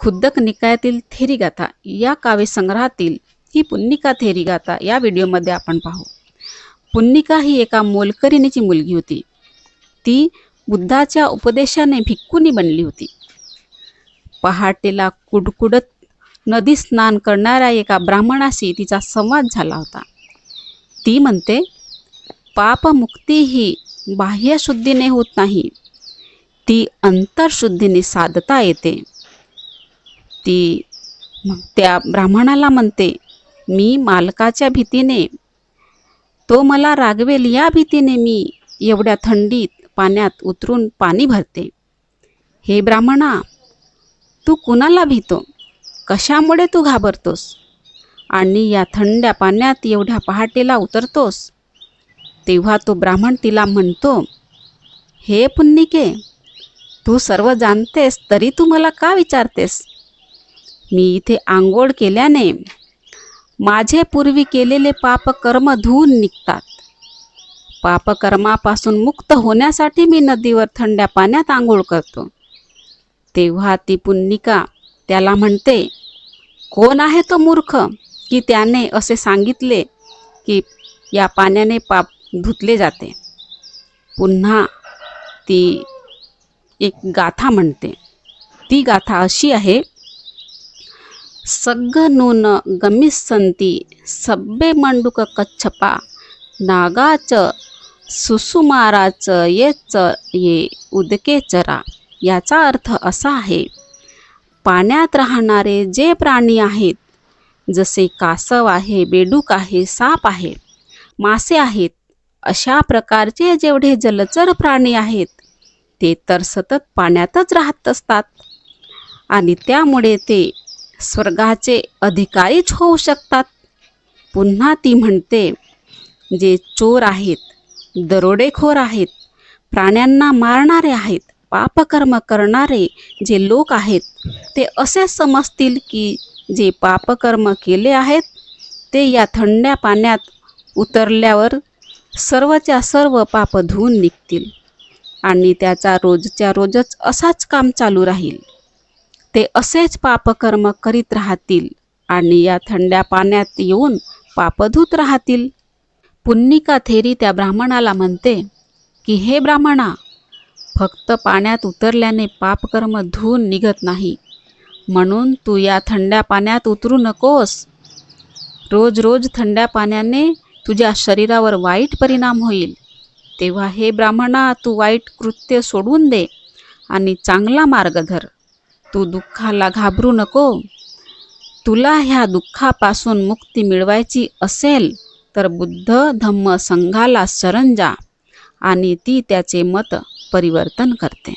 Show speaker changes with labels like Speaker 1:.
Speaker 1: खुद्दक निकायातील थेरी गाथा या काव्यसंग्रहातील ही पुन्निका थेरी गाथा या व्हिडिओमध्ये आपण पाहू. पुन्निका ही एका मोलकरीणीची मुलगी होती. ती बुद्धाच्या उपदेशाने भिक्कुनी बनली होती. पहाटेला कुडकुडत नदी स्नान करणाऱ्या एका ब्राह्मणाशी तिचा संवाद झाला होता. ती म्हणते पापमुक्ती ही बाह्यशुद्धीने होत नाही. ती अंतरशुद्धीने साधता येते. ती. मग त्या ब्राह्मणाला म्हणते मी मालकाच्या भीतीने तो मला रागवेल या भीतीने मी एवढ्या थंडीत पाण्यात उतरून पाणी भरते. हे ब्राह्मणा तू कुणाला भीतो? कशामुळे तू घाबरतोस? आणि या थंड्या पाण्यात एवढ्या पहाटेला उतरतोस? तेव्हा तो ब्राह्मण तिला म्हणतो हे पुन्निके तू सर्व जाणतेस तरी तू मला का विचारतेस? मी इथे आंघोळ केल्याने माझे पूर्वी केलेले पापकर्म धुवून निघतात. पापकर्मापासून मुक्त होण्यासाठी मी नदीवर थंड्या पाण्यात आंघोळ करतो. तेव्हा ती पुन्निका त्याला म्हणते कोण आहे तो मूर्ख? की त्याने असे सांगितले की या पाण्याने पाप धुतले जाते. पुन्हा ती एक गाथा म्हणते. ती गाथा अशी आहे सग्ग नून गमिस्संती सब्बे मंडूक कच्छपा नागाच सुसुमाराच येच ये उदके चरा. याचा अर्थ असा आहे पाण्यात राहणारे जे प्राणी आहेत जसे कासव आहे बेडूक आहे साप आहे मासे आहेत अशा प्रकारचे जेवढे जलचर प्राणी आहेत ते तर सतत पाण्यातच राहत असतात. आणि त्यामुळे ते स्वर्गाचे अधिकारीच होऊ शकतात. पुन्हा ती म्हणते जे चोर आहेत दरोडेखोर आहेत प्राण्यांना मारणारे आहेत पापकर्म करणारे जे लोक आहेत ते असे समजतील की जे पापकर्म केले आहेत ते या थंड्या पाण्यात उतरल्यावर सर्वच्या सर्व पाप धुवून निघतील आणि त्याचा रोजच्या रोजच असाच काम चालू राहील. ते असेच पापकर्म करीत राहतील आणि या थंड्या पाण्यात येऊन पापधूत राहतील. पुन्निका थेरी त्या ब्राह्मणाला म्हणते की हे ब्राह्मणा फक्त पाण्यात उतरल्याने पापकर्म धुवून निघत नाही. म्हणून तू या थंड्या पाण्यात उतरू नकोस. रोज रोज थंड्या पाण्याने तुझ्या शरीरावर वाईट परिणाम होईल. तेव्हा हे ब्राह्मणा तू वाईट कृत्य सोडून दे आणि चांगला मार्ग धर. तू दुःखाला घाबरू नको. तुला ह्या दुःखापासून मुक्ती मिळवायची असेल तर बुद्ध धम्म संघाला शरण जा आणि ती त्याचे मत परिवर्तन करते.